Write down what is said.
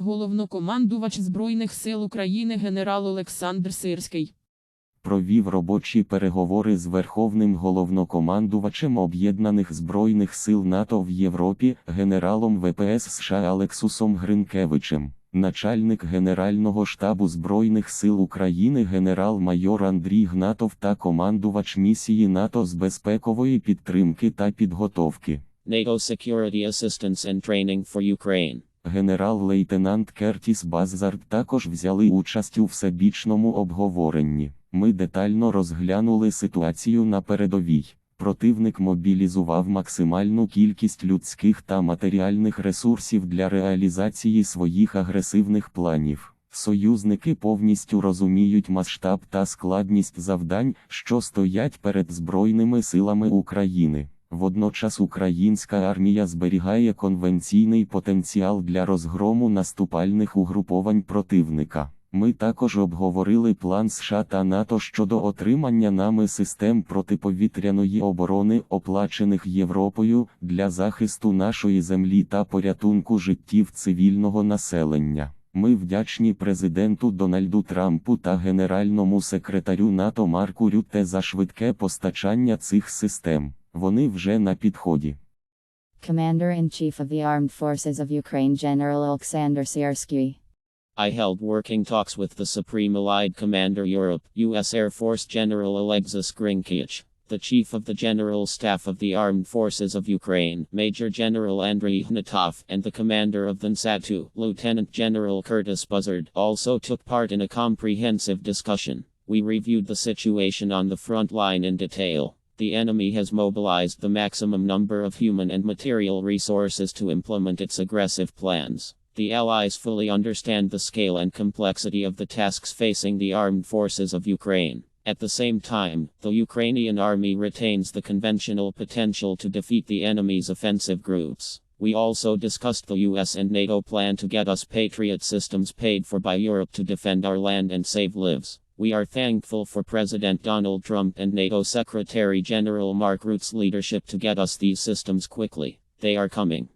Головнокомандувач Збройних сил України генерал Олександр Сирський. провів робочі переговори з Верховним головнокомандувачем Об'єднаних Збройних сил НАТО в Європі, генералом ВПС США Алексусом Гринкевичем. Начальник Генерального штабу Збройних сил України генерал-майор Андрій Гнатов та командувач місії НАТО з безпекової підтримки та підготовки. NATO Security Assistance and Training for Ukraine. Генерал-лейтенант Кертіс Баззард також взяли участь у всебічному обговоренні. Ми детально розглянули ситуацію на передовій. Противник мобілізував максимальну кількість людських та матеріальних ресурсів для реалізації своїх агресивних планів. Союзники повністю розуміють масштаб та складність завдань, що стоять перед Збройними силами України. Водночас українська армія зберігає конвенційний потенціал для розгрому наступальних угруповань противника. Ми також обговорили план США та НАТО щодо отримання нами систем протиповітряної оборони, оплачених Європою, для захисту нашої землі та порятунку життів цивільного населення. Ми вдячні президенту Дональду Трампу та генеральному секретарю НАТО Марку Рютте за швидке постачання цих систем. Вони вже на підході. Commander-in-Chief of the Armed Forces of Ukraine General Alexander Siersky. I held working talks with the Supreme Allied Commander Europe, U.S. Air Force General Alexis Grinkiewicz, the Chief of the General Staff of the Armed Forces of Ukraine, Major General Andriy Hnatov, and the Commander of the NSATU, Lieutenant General Curtis Buzzard, also took part in a comprehensive discussion. We reviewed the situation on the front line in detail. The enemy has mobilized the maximum number of human and material resources to implement its aggressive plans. The Allies fully understand the scale and complexity of the tasks facing the armed forces of Ukraine. At the same time, the Ukrainian army retains the conventional potential to defeat the enemy's offensive groups. We also discussed the US and NATO plan to get us Patriot systems paid for by Europe to defend our land and save lives. We are thankful for President Donald Trump and NATO Secretary General Mark Rutte's leadership to get us these systems quickly. They are coming.